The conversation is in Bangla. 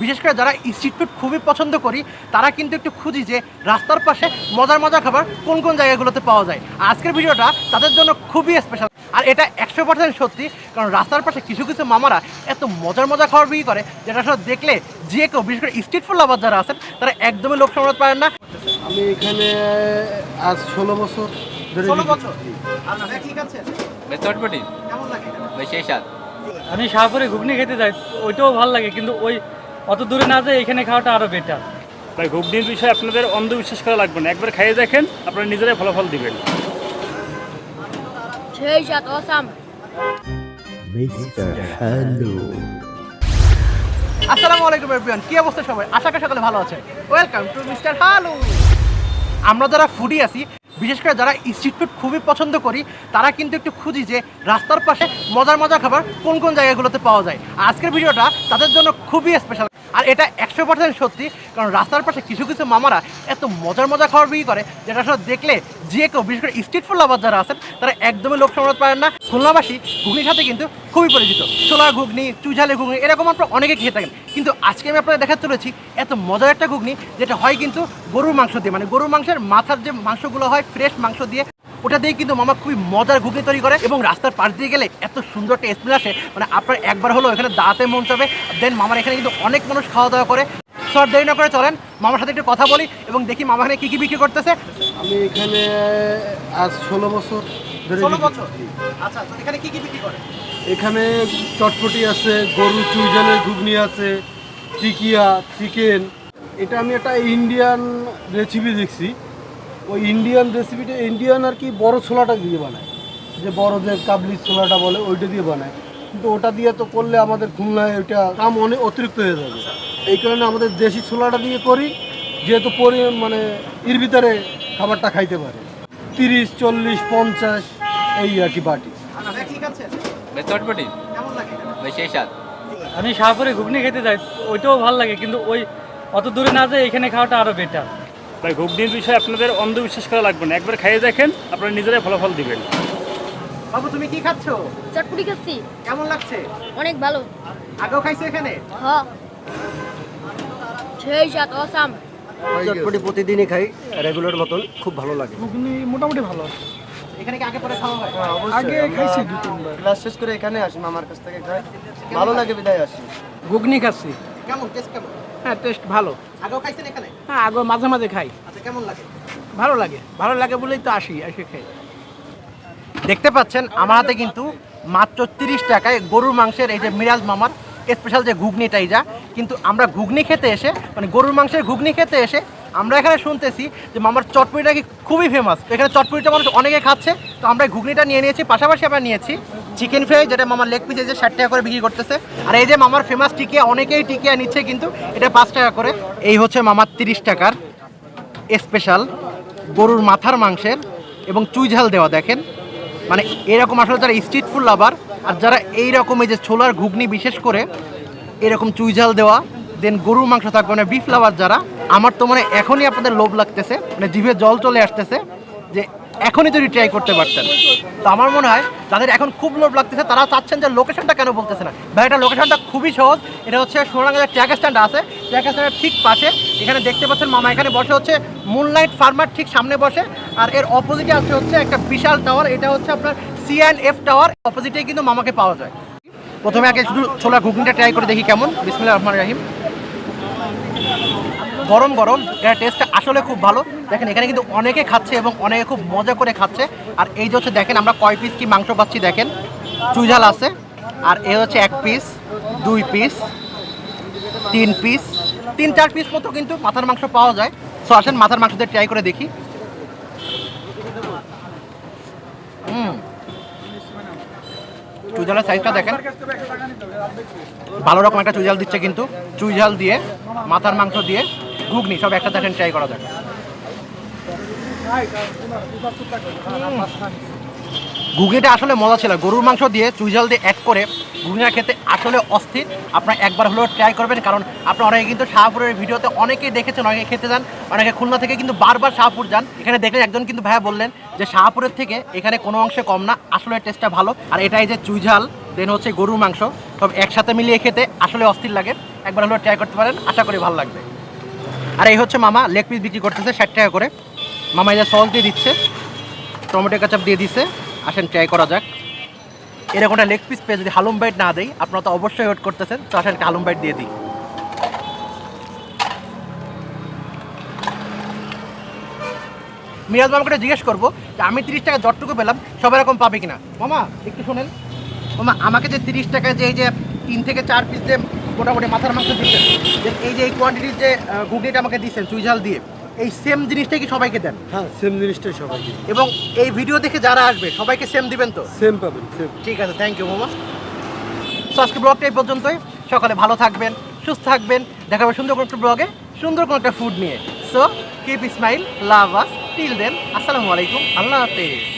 বিশেষ করে যারা স্ট্রিট ফুড খুবই পছন্দ করি তারা কিন্তু একটু খুঁজি যে রাস্তার পাশে মজার মজার খাবার কোন কোন জায়গাগুলোতে পাওয়া যায়। আজকের ভিডিওটা তাদের জন্য খুবই স্পেশাল আর এটা একশো পার্সেন্ট সত্যি কারণ রাস্তার পাশে কিছু কিছু মামারা এত মজার মজার খাবার বিক্রি করে যেটা আসলে দেখলে যে কেউ বিশেষ করে স্ট্রিট ফুড লাভার যারা আছেন তারা একদমই লোক সামলাতে পারেন না। আমি এখানে আজ ষোলো বছর ধরে ষোলো বছর? আচ্ছা ঠিক আছে কেমন লাগে? স্বাদ। আমি শাহপুরে ঘুগনি খেতে যাই ওইটাও ভালো লাগে কিন্তু ওই অত দূরে না যায় এখানে খাওয়াটা আরও বেটার তাই ঘুগনির বিষয়ে আপনাদের অন্ধবিশ্বাস করা লাগবে না। একবার খাইয়ে দেখেন আপনারা নিজেরাই ফলাফল দিবেন। সেই সাত অসাম। Mr. Hello. আসসালামু আলাইকুম এভরিওয়ান কি অবস্থা সবাই? আশা করি সকলে ভালো আছেন ওয়েলকাম টু মিস্টার হালু আমরা যারা ফুডি আছি বিশেষ করে যারা স্ট্রিট ফুড খুবই পছন্দ করি তারা কিন্তু একটু খুঁজি যে রাস্তার পাশে মজার মজার খাবার কোন কোন জায়গাগুলোতে পাওয়া যায়। আজকের ভিডিওটা তাদের জন্য খুবই স্পেশাল আর এটা একশো পার্সেন্ট সত্যি, কারণ রাস্তার পাশে কিছু কিছু মামারা এত মজার মজার খাবার বিক্রি করে, যেটা আসলে দেখলে যে কেউ, বিশেষ করে স্ট্রিট ফুড লাভার যারা আছেন, তারা একদমই লোক সামলাতে পারেন না। খুলনাবাসী ঘুগনির সাথে কিন্তু খুবই পরিচিত। ছোলা ঘুগনি চুঝালে ঘুগনি, এরকম আপনারা অনেকে খেয়ে থাকেন। কিন্তু আজকে আমি আপনাদের দেখাতে চলেছি এত মজার একটা ঘুগনি, যেটা হয় কিন্তু গরুর মাংস দিয়ে। মানে গরুর মাংসের মাথার যে মাংসগুলো হয় ফ্রেশ মাংস দিয়ে ওটা দিয়ে কিন্তু মামা খুবই মজার ঘুগনি তৈরি করে এবং রাস্তার পাশ দিয়ে গেলে এত সুন্দর একটা স্মেল আসে। মানে আপনার একবার হলো এখানে দাঁতে মন চাবে দেন মামার এখানে কিন্তু অনেক মানুষ খাওয়া দাওয়া করে। সর দেরি না করে চলেন মামার সাথে একটু কথা বলি এবং দেখি মামা এখানে কী কী বিক্রি করতেছে। আমি এখানে আজ ষোলো বছর ষোলো বছর। আচ্ছা তো এখানে কী কী বিক্রি করে? এখানে চটপটি আছে গরু চুইজালের ঘুগনি আছে টিকিয়া চিকেন। এটা আমি একটা ইন্ডিয়ান রেসিপি দেখছি। ওই ইন্ডিয়ান রেসিপিটা ইন্ডিয়ান আর কি বড় ছোলাটা দিয়ে বানায়। যে বড় যে কাবলি ছোলাটা বলে ওইটা দিয়ে বানায়। কিন্তু ওটা দিয়ে তো করলে আমাদের খুলনায় ওইটা কাম অনেক অতিরিক্ত হয়ে যাবে। এই কারণে আমাদের দেশি ছোলাটা দিয়ে করি যেহেতু পরি মানে এর ভিতরে খাবারটা খাইতে পারে। তিরিশ চল্লিশ পঞ্চাশ এই আর কি বাটি। চটপটি। সেই স্বাদ। আমি শাহপুরে ঘুগনি খেতে যাই ওইটাও ভালো লাগে কিন্তু ওই অত দূরে না যায় এখানে খাওয়াটা আরও বেটার তাই ঘুগনির বিষয়ে আপনাদের অন্ধবিশ্বাস করা লাগবে না। একবার খাইয়ে দেখেন আপনারা নিজেরাই ফলাফল দিবেন। বাবু তুমি কি খাচ্ছো? চটপুটি খাচ্ছি। কেমন লাগছে? অনেক ভালো। আগেও খাইছো এখানে? হ। সেই সাত অসাম। চটপটি প্রতিদিনই খাই রেগুলার মতন খুব ভালো লাগে। এখানে কি আগে পরে খাওয়া হয়? আগে খাইছি ক্লাস শেষ করে এখানে আসি মামার কাছ থেকে খাই। ভালো লাগে বিদায় আসি। ঘুগনি খাচ্ছি। কেমন? টেস্ট কেমন? হ্যাঁ টেস্ট ভালো। আগেও খাইছেন এখানে? হ্যাঁ আগে মাঝে মাঝে খাই। আচ্ছা কেমন লাগে? ভালো লাগে। ভালো লাগে বলেই তো আসি এসে খাই। দেখতে পাচ্ছেন আমার হাতে কিন্তু মাত্র তিরিশ টাকায় গরুর মাংসের এই যে মিরাজ মামার স্পেশাল যে ঘুগনিটাই যা। কিন্তু আমরা ঘুগনি খেতে এসে মানে গরুর মাংসের ঘুগনি খেতে এসে আমরা এখানে শুনতেছি যে মামার চটপুরিটা কি খুবই ফেমাস এখানে চটপুরিটা মানুষ অনেকে খাচ্ছে তো আমরা ঘুগনিটা নিয়ে নিয়েছি পাশাপাশি আমরা নিয়েছি চিকেন ফ্রাই, যেটা মামার লেগ পিসে যে ষাট টাকা করে বিক্রি করতেছে। আর এই যে মামার ফেমাস টিকিয়া, অনেকেই টিকিয়া নিচ্ছে, কিন্তু এটা পাঁচ টাকা করে। এই হচ্ছে মামার তিরিশ টাকার স্পেশাল গরুর মাথার মাংসের এবং চুই ঝাল দেওয়া, দেখেন। মানে এরকম আসলে যারা স্ট্রিট ফুড লাভার আর যারা এই রকম এই যে ছোলার ঘুগনি বিশেষ করে, এরকম চুই ঝাল দেওয়া দেন গরুর মাংস থাকবে মানে বিফ লাভার যারা, আমার তো মানে এখনই আপনাদের লোভ লাগতেছে মানে জিভে জল চলে আসতেছে। এখনই যদি ট্রাই করতে পারতেন। তো আমার মনে হয় যাদের এখন খুব লোভ লাগতেছে, তারা চাচ্ছেন যে লোকেশনটা কেন বলতেছে না। ভাই, এটা লোকেশনটা খুবই সহজ। এটা হচ্ছে সোনাগাঁ ট্র্যাক স্ট্যান্ড আছে। ট্র্যাক স্ট্যান্ডের ঠিক পাশে, এখানে দেখতে পাচ্ছেন মামা এখানে বসে হচ্ছে। মুনলাইট ফার্মার ঠিক সামনে বসে। আর এর অপোজিটে আছে হচ্ছে একটা বিশাল টাওয়ার এটা হচ্ছে আপনার সি অ্যান্ড এফ টাওয়ার অপোজিটে কিন্তু মামাকে পাওয়া যায়। প্রথমে আগে শুধু ছোলা ঘুগনিটা ট্রাই করে দেখি কেমন। বিসমিল্লাহ রহমান রাহিম। গরম গরম। এর টেস্টটা আসলে খুব ভালো। দেখেন, এখানে কিন্তু অনেকে খাচ্ছে এবং অনেকে খুব মজা করে খাচ্ছে। আর এই যে হচ্ছে, দেখেন, আমরা কয় পিস কি মাংস পাচ্ছি, দেখেন। চুইঝাল আছে। আর এ হচ্ছে এক পিস দুই পিস তিন পিস তিন, চার পিস মতো কিন্তু মাথার মাংস পাওয়া যায়। সো আসেন, মাথার মাংস দিয়ে ট্রাই করে দেখি। হুম। সাইজটা দেখেন। ভালো রকম একটা চুইঝাল দিচ্ছে কিন্তু। চুইঝাল দিয়ে, মাথার মাংস দিয়ে। ঘুগনি, সব একসাথে দেখেন ট্রাই করা যাক। ঘুগনিটা আসলে মজা ছিল। গরুর মাংস দিয়ে চুইঝাল দিয়ে অ্যাড করে ঘুগনিটা খেতে আসলে অস্থির। আপনারা একবার হলেও ট্রাই করবেন, কারণ আপনারা অনেকে কিন্তু শাহপুরের ভিডিওতে অনেকেই দেখেছেন, অনেকে খেতে যান, অনেকে খুলনা থেকে কিন্তু বারবার শাহপুর যান। এখানে দেখলেন একজন কিন্তু ভাইয়া বললেন যে শাহপুরের থেকে এখানে কোনো অংশে কম না, আসলে টেস্টটা ভালো। আর এটাই যে চুইঝাল দেন হচ্ছে গরুর মাংস, সব একসাথে মিলিয়ে খেতে আসলে অস্থির লাগে। একবার হলেও ট্রাই করতে পারেন, আশা করি ভালো লাগবে। আর এই হচ্ছে মামা লেগ পিস বিক্রি করতেছে ষাট টাকা করে। মামা যে সস দিয়ে দিচ্ছে, টমেটো কাচাপ দিয়ে দিচ্ছে আসেন ট্রাই করা যাক। এরকম একটা লেগ পিস পেয়ে যদি হালুম বাইট না দেয় আপনারা তো অবশ্যই ওয়েট করতেছেন, তো আসেন হালুম বাইট দিয়ে দিই। মিরাজ মামাকে জিজ্ঞেস করব যে, আমি তিরিশ টাকা যতটুকু পেলাম, সব এরকম পাবে কিনা? মামা, একটু শোনেন। মামা, আমাকে যে তিরিশ টাকায় যে এই যে তিন থেকে চার পিস যে মোটামুটি মাথার মাংস দিচ্ছেন। যে এই যে এই কোয়ান্টিটির যে ঘুগনিটা আমাকে দিচ্ছেন চুইঝাল দিয়ে এই সেম জিনিসটাই কি সবাইকে দেন? হ্যাঁ সেম জিনিসটাই সবাইকে। এবং এই ভিডিও দেখে যারা আসবে সবাইকে সেম দিবেন তো? সেম পাবেন সেম ঠিক আছে থ্যাংক ইউ মামা। সো আজকে ব্লগটা এই পর্যন্তই। সকালে ভালো থাকবেন সুস্থ থাকবেন। দেখা হবে সুন্দর কোনো একটা ব্লগে সুন্দর কোনো একটা ফুড নিয়ে। So keep smile love us till then আসসালামু আলাইকুম আল্লাহ হাফেজ।